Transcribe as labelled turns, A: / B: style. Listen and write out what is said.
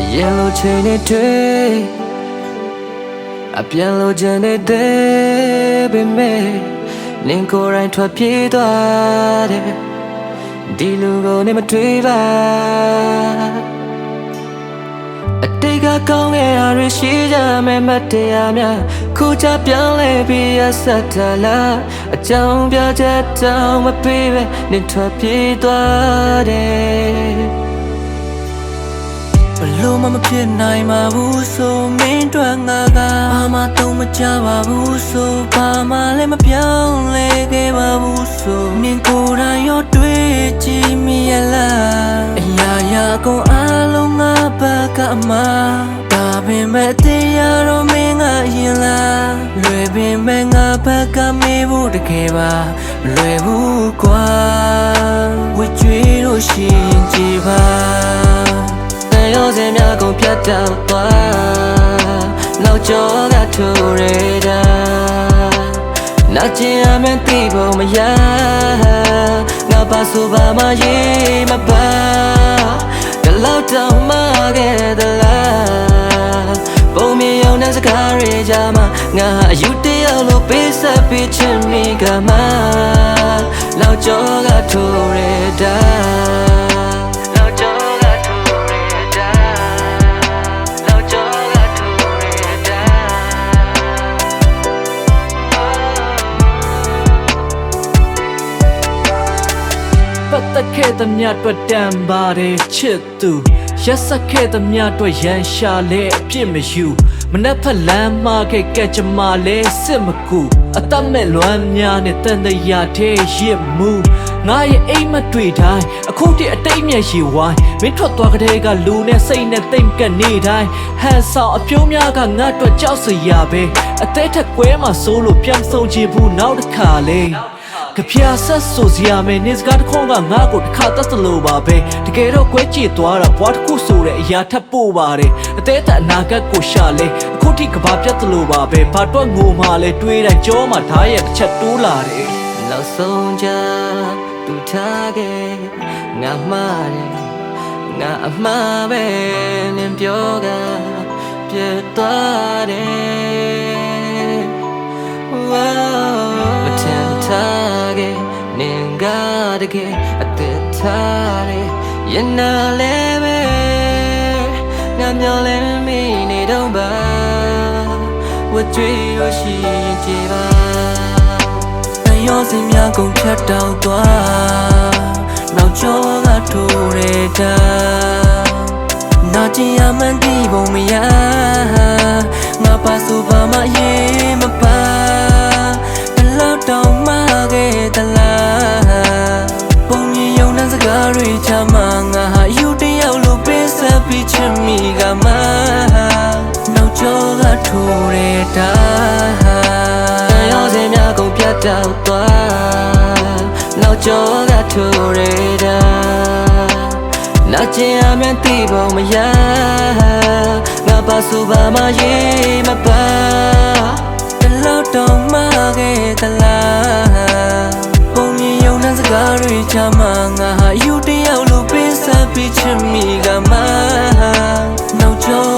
A: လိုချိန်နဲ့တွေ့အပြန်လိုချင်တဲ့ပေမဲ့နင်ကိုယ်တိုင်ထွက်ပြေးသွားတယ်ဒီလူကိုနေမတွေ့ပါအတိတ်ကကောင်းခဲ့တာတွေရှိကြမယ်မတရားများခုချပြောင်းလဲပြီးရဆက်တလားအကြောင်းပြချက်တောင်မပေးပဲနင်ထွက်ပြေးသွားတယ် ဘလို့မမဖြစ်နိုင်ပါဘူးဆိုမင်းတို့ငါကဘာမှတော့မကြပါဘူးဆိုဘာမှလည်းမပြောင်းလဲခဲ့ပါဘူးဆိုနင်ကိုယ်တိုင်ရောတွေ့ကြည့်မိရလားအရာရာကုန်အလုံးငါဘက်ကမှဒါပင်မဲ့တရားတော့မင်းကရင်လားလွယ်ပင်မဲ့ငါဘက်ကမေးဖို့တကယ်ပါမလွယ်ဘူးကွာဝကြွေးလို့ရှိရင်ကြည်ပါ တန်ရောစင်များကုန်ပြတ်တောက်သွားနောက်ကျော်ကထိုးရတာနာကျင်အမန်တိဖို့မရငါပါဆိုပါမရေးမပါဒီလောက်တောင်မခဲ့သလားပုံမြင်ရုံနဲ့စကားရကြမှာငါအယူတယောက်လို့ပေးဆက်ပေးချင်မိကမှနောက်ကျော်ကထိုးရတာ
B: သက်ခဲ့သမျှအတွက်တန်ပါတယ်ချစ်သူရက်ဆက်ခဲ့သမျှအတွက်ရန်ရှာလဲအပြစ်မယူမနှက်ဖက်လမ်းမခဲ့ကဲကြမလဲစစ်မကူအသက်မဲ့လွမ်းများနဲ့တန်တရာတဲ့ရစ်မှုငါရဲ့အိမ်မတွေ့တိုင်းအခုတည်းအတိတ်မျက်ရှိဝိုင်းမင်းထွက်သွားကလေးကလူနဲ့စိတ်နဲ့တိမ်ကပ်နေတိုင်းဟန်ဆောင်အပြိုးများကငါအတွက်ကြောက်စရာပဲအသေးထက်ကွဲမှစိုးလို့ပြန်ဆုံးချင်ဘူးနောက်တစ်ခါလေ ကပြာဆက်ဆိုစရာမဲနေစကားတစ်ခုံးကငါ့ကိုတစ်ခါတတ်သလိုပါပဲတကယ်တော့ကွဲကြည့်သွားတာဘွားတစ်ခုဆိုတဲ့အရာထပ်ပို့ပါတယ်အသေးသက်အနာဂတ်ကိုရှာလဲအခုထိကဘာပြတ်သလိုပါပဲဘာတော့ငိုမှလဲတွေးတိုင်းကြောမှာဓာတ်ရဲ့တစ်ချက်တိုးလာတယ်
A: နောက်ဆုံးကြသူထားခဲ့ငါမှားတယ်ငါအမှားပဲနင်ပြောကပြတ်သွားတယ် နင်ကတကယ်အသက်ထားတယ်ရင်နာလည်းပဲငါမျောလဲမိနေတော့ပါဝကြွေရရှိရင်ကြည်ပါတန်ရောစင်များကုန်ဖြတ်တောက်သွားနောက်ကျော်ကထိုးရတာနာကျင်ရမှန်းသိပုံမရ တဲ့စကားတွေချမှငါဟာယူတယောက်လိုပေးဆက်ပြီးချင်မိကမှနောက်ကျော်ကထိုးရတာတန်ရောစင်များကုန်ပြတ်တောက်သွားနောက်ကျော်ကထိုးရတာနာကျင်အမန်တိပုံမရငါပါဆိုပါမရေးမပါတလောက်တော့မခဲ့သလား ကားတွေချမှာငါဟာယူတယောက်လို့ပင်စားပြီးချင်မိကမှာနောက်ကျော